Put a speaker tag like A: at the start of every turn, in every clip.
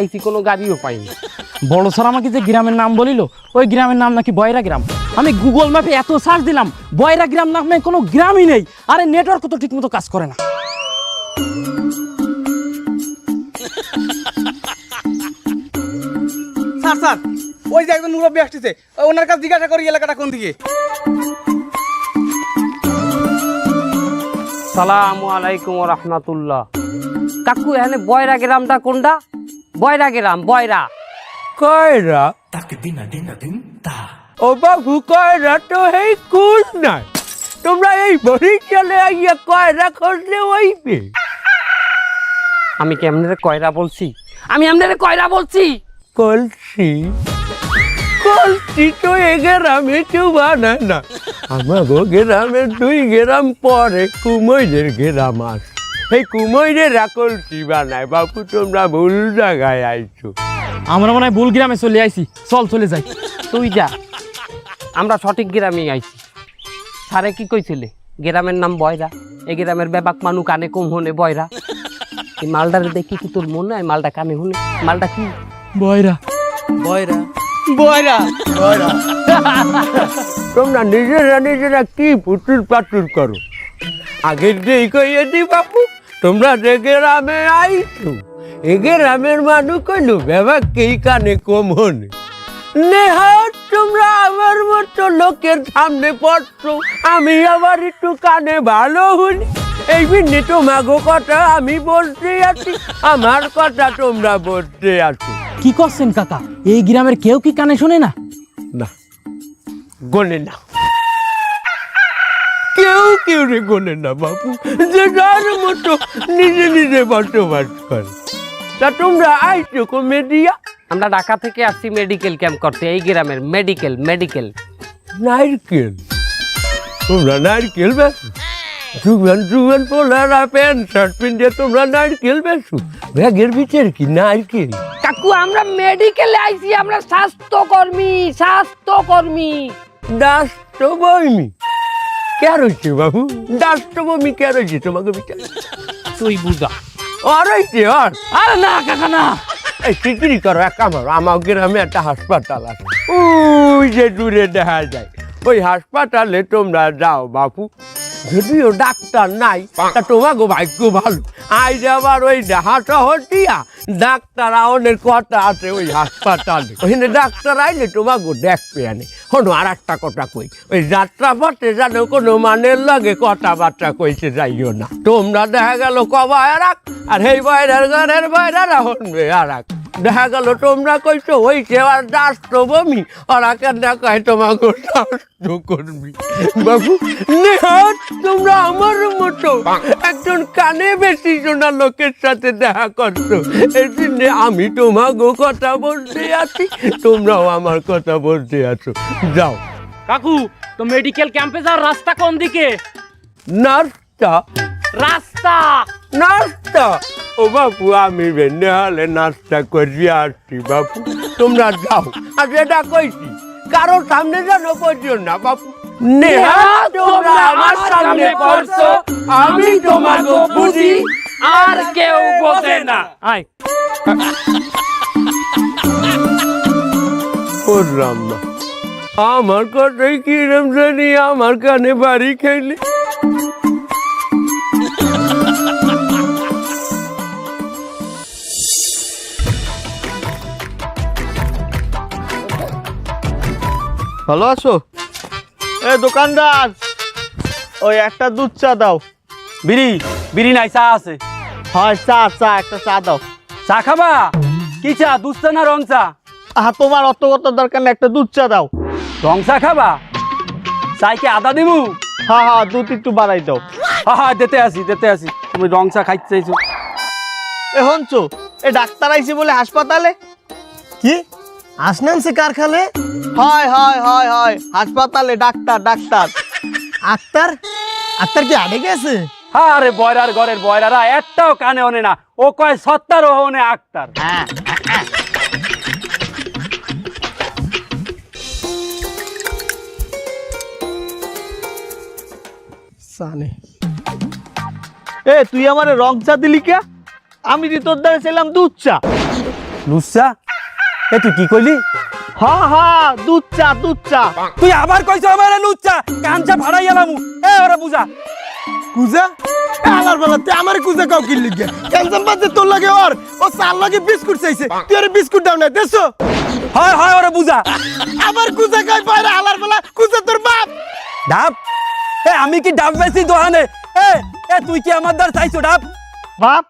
A: আইসি কোনো গাড়িও পাইনি।
B: বড় স্যার আমাকে যে গ্রামের নাম বলিল ওই গ্রামের নাম নাকি বয়রা গ্রাম। আমি গুগল ম্যাপে এত সার্চ দিলাম বয়রা গ্রাম নামে কোনো গ্রামই নেই। আরে নেটওয়ার্ক তো ঠিকমতো কাজ করে না।
C: স্যার স্যার ওই যে একজন মুরব্বী আসতেছে ওনার কাছে জিজ্ঞাসা করি এলাকাটা কোন দিকে?
A: সালামু আলাইকুম রহমাতুল্লাহ। কাকু এখানে বয়রা গ্রামটা কোনটা? বয়রা গ্রাম বয়রা।
D: কয়রা? ও বাবু কয়রা তো এই কুল নাই। তোমরা এই বরিশালে আইয়া কয়রা খুঁজলে ওইবে
A: আমি কি এমনি কয়রা বলছি? আমি এমনি কয়রা বলছি?
D: কলসি। কলসি তো এ গ্রামে কেউ বানায় না। আমাগো গ্রামে দুই গ্রাম পরে কুমৈরের গ্রাম আছে। এই কুমৈরেরা কলসি বানায় বাবু তোমরা ভুল জায়গায় আইছো।
B: আমরা মনে হয় ভুল গ্রামে চলে আইছি। চল চলে যাই।
A: তুই যা। আমরা সঠিক গ্রামে আইছি। সারে কি কইছিলে? গ্রামের নাম বয়রা। এই গ্রামের ব্যাপাক মানু কানে কম হনে বয়রা। এই মালটারে দেখি কি তোর মনে হয়? মালটা কানে শুনে। মালটা কি?
B: বয়রা।
C: বয়রা। বয়রা। বয়রা।
D: তোমরা নিজেরা নিজেরা কি পুতুল পাতুল করো? আগের যেই কইয়ে দি বাপু। তোমরা যে গ্রামে আইছো এ গ্রামের মানুষ কইল বাবা কেই কানে কম হনে নেহাত তোমরা আমার মতো লোকের সামনে পড়ছো আমি আবার একটু কানে ভালো হইনি। এই বিনে তোমাগো কথা আমি বলতে আছি আমার কথা তোমরা বলতে আছো।
B: কি করছেন কাকা? এই গ্রামের কেউ কি কানে শোনে না?
D: না গোনে না। কেউ কেউ রে গোনে না বাবু যে যার মতো নিজে নিজে বসবাস করে। তা তোমরা আইছো কমেডিয়া
A: আমরা ঢাকা থেকে আসছি মেডিকেল ক্যাম্প করতে এই গ্রামের মেডিকেল মেডিকেল
D: নারকেল। তোমরা নারকেল বেছো যুগান যুগান পোলারা প্যান্ট শার্ট পিন্ডে তোমরা নারকেল বেছো ব্যাগের ভিতরে কি নারকেল?
A: কাকু আমরা মেডিকেলে আইছি আমরা স্বাস্থ্যকর্মী স্বাস্থ্যকর্মী।
D: ডাস্টবমি কে রয়েছে বাবু? ডাস্টবমি কে রয়েছে তোমাকে বিচার?
A: তুই বুঝা।
D: আর হয়েছে আর।
B: আরে না কাকা না
D: এই চিকিরি করো এক আমার আমার গ্রামে একটা হাসপাতাল আছে। ওই যে দূরে দেখা যায়। ওই হাসপাতালে তোমরা যাও বাপু যদিও ডাক্তার নাই। তা তোমাকে ভাগ্য ভালো। আজ আবার ওই শহর দিয়া ডাক্তার আওনের কথা আছে ওই হাসপাতালে। ওখানে ডাক্তার আইলে তোমাকে দেখবে আনে। হনো আর একটা কথা কই ওই যাত্রা পথে যেন কোনো মানের লাগে কথাবার্তা কইতে যাইও না। তোমরা দেখা গেল কবা এরাক আর এই বাইরের ঘরের বাইরেরা হনবে আরাক। দেখা গেল তোমরা কইছো হইছে আর রাষ্ট্র বমি ওরা কেন কয় তোমাকে বাবু নেহাত তোমরা আমার মতো একজন কানে বেশি শোনা লোকের সাথে দেখা করছ। এই জন্য আমি তোমাকে কথা বলতে আছি তোমরাও আমার কথা বলতে আছো। যাও।
B: কাকু তো মেডিকেল ক্যাম্পে যাওয়ার রাস্তা কোন দিকে?
D: নাস্তা
B: রাস্তা!
D: নাস্তা ও বাপু আমি ভেন্ডে হলে নাস্তা করি আসছি বাপু তোমরা যাও আর যেটা কইছি কারও সামনে যেন পড়িও না বাপু নেহা তোমরা আমার সামনে পড়ছো আমি তোমাকে বুঝি
A: আর কেউ বোঝে না
B: আয়
D: করলাম না আমার কথাই কিরম জানি আমার কানে বাড়ি খাইলে
C: ভালো আছো? এ দোকানদার ওই একটা দুধ চা দাও।
B: বিড়ি বিড়ি নাই চা আছে।
C: হয় চা চা একটা চা দাও।
B: চা খাবা? কি চা? দুধ চা না রং চা?
C: আহা তোমার অত কত দরকার না একটা দুধ চা দাও।
B: রং চা খাবা? চাই কি আদা দিমু?
C: হ্যাঁ হ্যাঁ দুধ একটু বাড়াই দাও।
B: হ্যাঁ হ্যাঁ দিতে আসি দিতে আসি। তুমি রং চা খাইতে চাইছো।
C: এ হনছো এ ডাক্তার আইছে বলে হাসপাতালে?
E: কি? আসনান সে কার খালে
C: হয় হয় হয় হয়। হাসপাতালে ডাক্তার ডাক্তার।
E: আক্তার? আক্তার কি আড়ে গেছে?
B: আরে বয়রার ঘরের বয়রারা একটাও কানে ওনে না। ও কয় সত্তার ও ওনে আক্তার।
E: সানে।
C: এ তুই আমারে রং চা দিলি কে? আমি যে তোর দ্বারা ছিলাম দুধ চা।
B: লুচ্চা এ তুই কি কইলি?
C: হ হ দুধ চা দুধ চা
B: তুই আবার কইছ আমারে লুচ্চা কাঞ্চা ভাড়াই এলাম এ ওরে বুঝা।
E: কুজা? এ আলার বেলা তুই আমার কুজা কাউ কিনলি গে ক্যান্সাম বাজে তোর লাগে ওর। ও চার লাগে বিস্কুট চাইছে। তুই ওর বিস্কুট দাও না দেছো
B: হয় হয় ওরে বুঝা।
E: আবার কুজা খাই পারে আলার বেলা কুজা তোর বাপ।
B: ডাব। এ আমি কি ডাব বেশি দোহানে? এ এ তুই কি আমার দ্বার চাইছো ডাব?
C: বাপ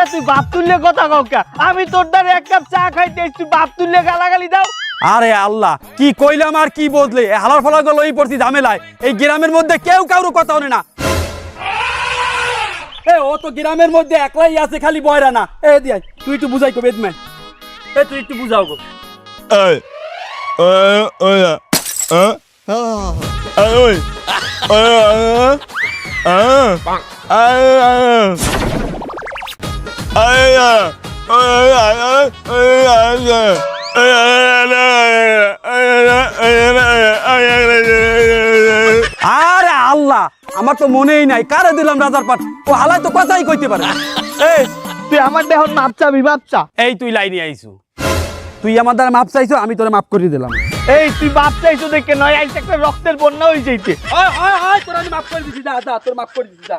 C: এ তুই বাপ তুললে কথা কাউকে আমি তোর দ্বারা এক কাপ চা খাইতে তুই বাপ তুললে গালাগালি দাও।
B: আরে আল্লাহ কি কইলাম আর কি বদলে? এ হালার ফালা গেল এই পড়ছি ঝামেলায়। এই গ্রামের মধ্যে কেউ কারও কথা হনে না। এ ও তো গ্রামের মধ্যে একলাই আছে খালি বয়রা না। এ দিয়াই তুই একটু বুঝাই কো বেদম্যান। এ তুই একটু বুঝাও গো। আরে আল্লাহ আমার তো মনেই নাই। কারে দিলাম রাজার পাট ও হালাই তো কথাই কইতে পারে এ
C: তুই আমার দেহ মাপ চাবি মাপ চা।
B: এই তুই লাইনে আইছু তুই আমার দ্বারা মাপ চাইছো আমি তোরে মাপ করে দিলাম।
C: এই তুই মাপ চাইছো দেখে নয় আইসে একটা রক্তের বন্যা হয়ে যাইতে।
B: হয় হয় হয় তোর আমি মাপ করে দিছি যা যা তোর মাপ করে দিছি যা।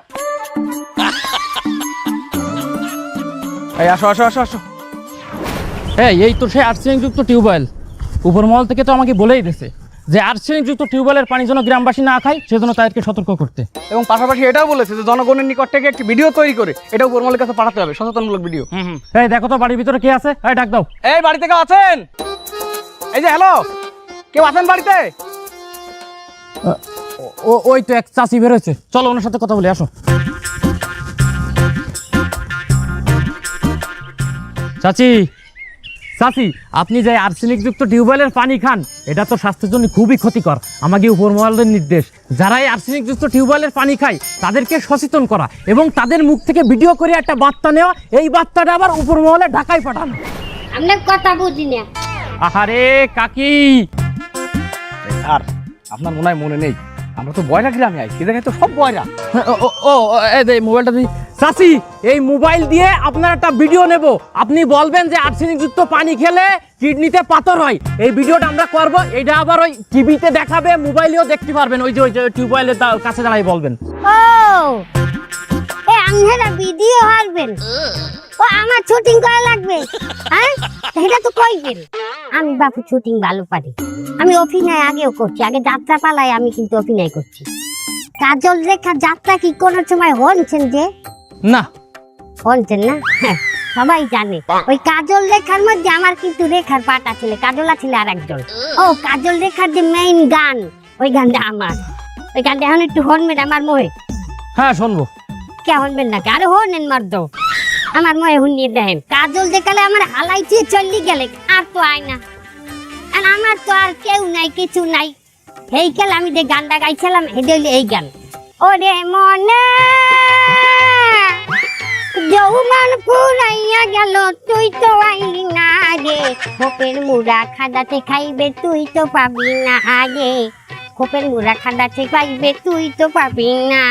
B: এই আসো আসো আসো আসো।
F: এই এই তো সেই আর্সেনিক যুক্ত টিউবওয়েল। উপর মহল থেকে তো আমাকে বলেই দিয়েছে যে আর্সেনিক যুক্ত টিউবওয়েলের পানি যেন গ্রামবাসী না খায় সেজন্য তাদেরকে সতর্ক করতে।
C: এবং পাশাপাশি এটাও বলেছে যে জনগণের নিকট থেকে একটি ভিডিও তৈরি করে এটা উপরমলের কাছে পাঠাতে হবে সচেতনমূলক ভিডিও।
F: এই দেখো তো বাড়ির ভিতরে কে আছে? এই ডাক দাও।
C: এই বাড়িতে কেউ আছেন? এই যে হ্যালো কেউ আছেন বাড়িতে?
F: ও ওই তো এক চাষি বের হয়েছে চলো ওনার সাথে কথা বলি আসো। চাচি চাচি আপনি যে আর্সেনিক যুক্ত টিউবওয়েলের পানি খান এটা তো স্বাস্থ্যের জন্য খুবই ক্ষতিকর। আমাকে উপরমহলের নির্দেশ। যারা এই আর্সেনিক যুক্ত টিউবওয়েলের পানি খায় তাদেরকে সচেতন করা এবং তাদের মুখ থেকে ভিডিও করে একটা বার্তা নেওয়া এই বার্তাটা আবার উপরমহলে ঢাকায় পাঠানো।
G: আমরা কথা বুঝি না।
F: আহারে কাকি!
C: আর আপনার মনে হয় মনে নেই। আমরা তো বয়রা গ্রামে আইছি এই জায়গায় তো সব বয়রা।
F: ও ও, ও এই মোবাইলটা দিই চাচি এই মোবাইল দিয়ে আপনার একটা ভিডিও নেব। আপনি বলবেন যে আর্সেনিক যুক্ত পানি খেলে কিডনিতে পাথর হয়। এই ভিডিওটা আমরা করব। এটা আবার ওই টিভিতে দেখাবে মোবাইলেও দেখতে পারবেন। ওই যে ওই যে টিউবওয়েলের কাছে দাঁড়াই বলবেন।
G: ও এ আপনারা ভিডিও হারবেন। ও আমার শুটিং করা লাগবে। হ্যাঁ? তো আমি বাপু শুটিং ভালো পারি। আমি অভিনয় আগেও করছি আগে যাত্রা পালায় আমি কিন্তু অভিনয় করছি। কাজল রেখা যাত্রা কি কোনো সময় হনছেন যে?
F: না।
G: হনছেন না? হ্যাঁ, সবাই জানে। ওই কাজল রেখার মধ্যে আমার কিন্তু রেখার পাটা ছিল কাজলা ছিল আর একজন ও কাজল রেখার যে মেইন গান ওই গানটা আমার। ওই গানটা এখন একটু হনবেন আমার মোহে।
F: হ্যাঁ শুনব।
G: কে হনবেন না আরে হনেন মারদ। আমার মোহে হুনিয়ে দেখেন। কাজল দেখালে আমার হালাইতে চললি গেলে, আর তো আয় না। আর আমার তো আর কেউ নাই, কিছু নাই। এই কাল আমি যে গানটা গাইছিলাম হইল এই গান। ওরে মনে যৌমান পুরাইয়া গেল, তুই তো আইলি না আগে। খোপের মুড়া খাদাতে খাইবে, তুই তো পাবি না আগে। খোপের মুড়া খাদাতে খাইবে, তুই তো পাবি না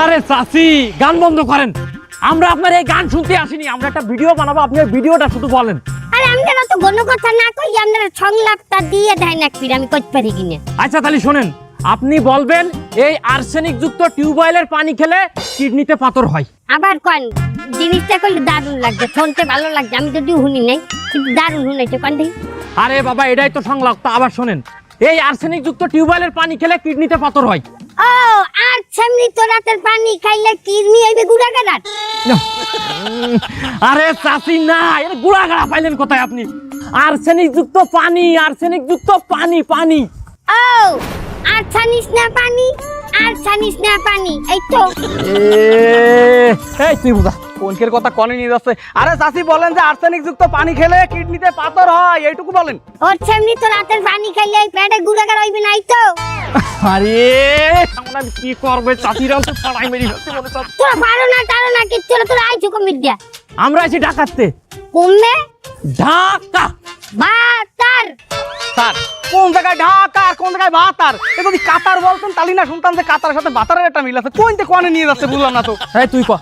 F: আরে চাচি, গান বন্ধ করেন। আমরা আপনার এই গান শুনতে আসিনি আমরা একটা ভিডিও বানাবো আপনি ভিডিওটা শুধু বলেন।
G: আরে আপনারা তো কোনো কথা না কই আপনারা সংলাপটা দিয়ে দেয় না ফির আমি করতে পারি কিনা।
F: আচ্ছা তাহলে শোনেন আপনি বলবেন এই আর্সেনিক যুক্ত টিউবওয়েলের পানি খেলে কিডনিতে পাথর হয়।
G: আবার কন জিনিসটা করলে দারুণ লাগছে শুনতে ভালো লাগছে আমি যদিও শুনি নাই কিন্তু দারুণ শুনেছে কন দেখি।
F: আরে বাবা এটাই তো সংলাপ তা আবার শোনেন এই আর্সেনিক যুক্ত টিউবওয়েলের পানি খেলে কিডনিতে পাথর হয়।
G: ও আর সামনে তো রাতের পানি খাইলে কিডনি হইবে গুড়া গাড়াত
F: আরে চাষি না এর গুড়াগাড়া পাইলেন কোথায় আপনি? আর্সেনিক যুক্ত পানি আর্সেনিক যুক্ত পানি পানি।
G: ও আর ছানিস না পানি আর ছানিস না পানি এই তো।
F: এই তুই বুঝা
C: কোনকের কথা কনে নিয়ে যাচ্ছে? আরে চাষি বলেন যে আর্সেনিক যুক্ত পানি খেলে কিডনিতে পাথর হয় এইটুকু বলেন।
G: ওর সামনে তো রাতের পানি খাইলে এই পেটে গুড়া গাড়া হইবে না এই তো।
F: আরে এখন আমি কি করবে? চাষিরা তো ছড়াই মেরি ফেলতে মনে হচ্ছে।
G: তোরা পারো না টারো না কিচ্ছু না তোরা আইছো কমিট দিয়া
F: আমরা আছি ডাকাতে
G: কমবে
F: ঢাকা।
G: বা তার
C: কোন জায়গায় ঢাকা আর কোন জায়গায় ভাতার এ যদি কাতার বলতেন তাহলে না শুনতাম যে কাতারের সাথে ভাতারের একটা মিল আছে। কোনতে কনে নিয়ে যাচ্ছে বুঝলাম না তো।
F: এই তুই ক।